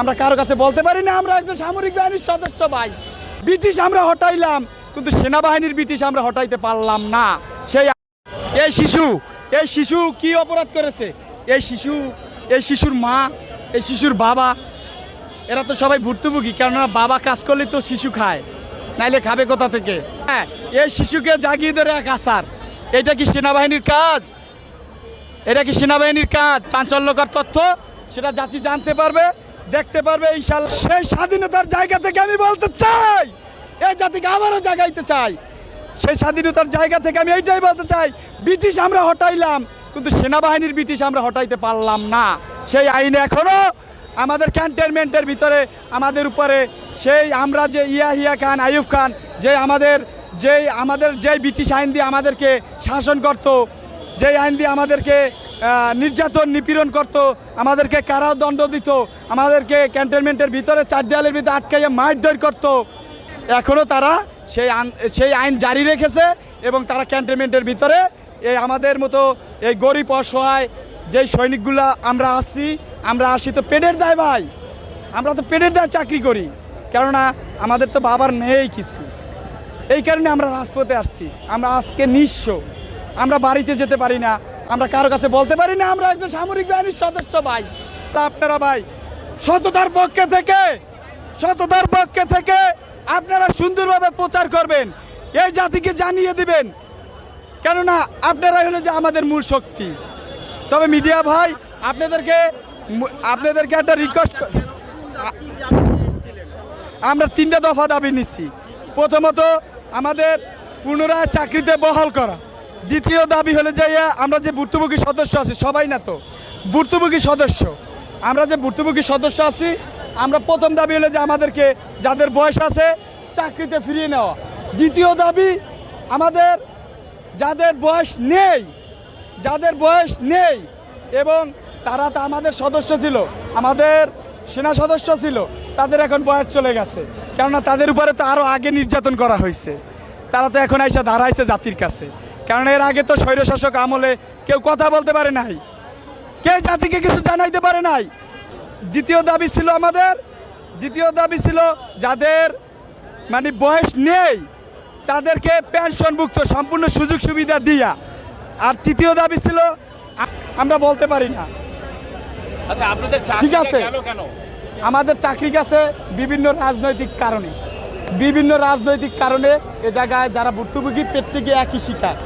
আমরা কারও কাছে বলতে পারি না, আমরা একজন সামরিক বাহিনীর সদস্য ভাই। ব্রিটিশ আমরা হটাইলাম, কিন্তু সেনাবাহিনীর ব্রিটিশ আমরা হটাইতে পারলাম না। সেই এই শিশু এই শিশু কি অপরাধ করেছে? এই শিশু, এই শিশুর মা, এই শিশুর বাবা, এরা তো সবাই ভুক্তভোগী, কেননা বাবা কাজ করলে তো শিশু খায়, নাইলে খাবে কোথা থেকে? হ্যাঁ এই শিশুকে জাগিয়ে ধরে এক আসার এটা কি সেনাবাহিনীর কাজ? এটা কি সেনাবাহিনীর কাজ? চাঞ্চল্যকর তথ্য, সেটা জাতি জানতে পারবে। দেখতে পারবে ইনশাল্লাহ। সেই স্বাধীনতার জায়গা থেকে আমি বলতে চাই, এই জাতিকে আবারও জাগাইতে চাই। সেই স্বাধীনতার জায়গা থেকে আমি এইটাই বলতে চাই, ব্রিটিশ আমরা হটাইলাম, কিন্তু সেনাবাহিনীর ব্রিটিশ আমরা হটাইতে পারলাম না। সেই আইনে এখনও আমাদের ক্যান্টনমেন্টের ভিতরে, আমাদের উপরে। সেই আমরা যে ইয়া হিয়া খান, আইয়ুব খান, যে আমাদের যেই আমাদের যেই ব্রিটিশ আইন দিয়ে আমাদেরকে শাসন করতো যেই আইন দিয়ে আমাদেরকে নির্যাতন, নিপীড়ন করত, আমাদেরকে কারাদণ্ড দিত, আমাদেরকে ক্যান্টনমেন্টের ভিতরে চার দেয়ালের ভিতরে আটকাইয়ে মারধর করত। এখনও তারা সেই সেই আইন জারি রেখেছে এবং তারা ক্যান্টনমেন্টের ভিতরে এই আমাদের মতো এই গরিব, অসহায় যেই সৈনিকগুলা আমরা আসি আমরা আসি তো পেটের দায় ভাই। আমরা তো পেটের দায় চাকরি করি, কেননা আমাদের তো বাবার নেই কিছু। এই কারণে আমরা রাজপথে আসছি, আমরা আজকে নিঃস্ব। আমরা বাড়িতে যেতে পারি না। আমরা কারও কাছে বলতে পারি না, আমরা একজন সামরিক বাহিনীর সদস্য ভাই। তা আপনারা ভাই, সততার পক্ষে থেকে, সততার পক্ষে থেকে আপনারা সুন্দরভাবে প্রচার করবেন, এই জাতিকে জানিয়ে দিবেন। কেননা আপনারা হলো যে আমাদের মূল শক্তি। তবে মিডিয়া ভাই, আপনাদেরকে আপনাদেরকে একটা রিকোয়েস্ট আমরা তিনটা দফা দাবি নিচ্ছি। প্রথমত, আমাদের পুনরায় চাকরিতে বহাল করা। দ্বিতীয় দাবি হলে যে ইয়া, আমরা যে ভুক্তভোগী সদস্য আছি সবাই না তো ভুক্তভোগী সদস্য আমরা যে ভুক্তভোগী সদস্য আছি আমরা প্রথম দাবি হলো যে আমাদেরকে যাদের বয়স আছে চাকরিতে ফিরিয়ে নেওয়া। দ্বিতীয় দাবি আমাদের যাদের বয়স নেই যাদের বয়স নেই এবং তারা তো আমাদের সদস্য ছিল আমাদের সেনা সদস্য ছিল তাদের এখন বয়স চলে গেছে কেননা তাদের উপরে তো আরও আগে নির্যাতন করা হয়েছে তারা তো এখন এসে দাঁড়াইছে জাতির কাছে। কারণ এর আগে তো স্বৈরশাসক আমলে কেউ কথা বলতে পারে নাই। কেউ জাতিকে কিছু জানাইতে পারে নাই? দ্বিতীয় দাবি ছিল আমাদের। দ্বিতীয় দাবি ছিল যাদের মানে বয়স নেই তাদেরকে পেনশনভুক্ত সম্পূর্ণ সুযোগ সুবিধা দিয়া। আর তৃতীয় দাবি ছিল আমরা বলতে পারি না। আচ্ছা আপনাদের ঠিক আছে। আমাদের চাকরি গেছে বিভিন্ন রাজনৈতিক কারণে। বিভিন্ন রাজনৈতিক কারণে এ জায়গায় যারা ভুক্তভোগী প্রত্যেকে একই শিকার।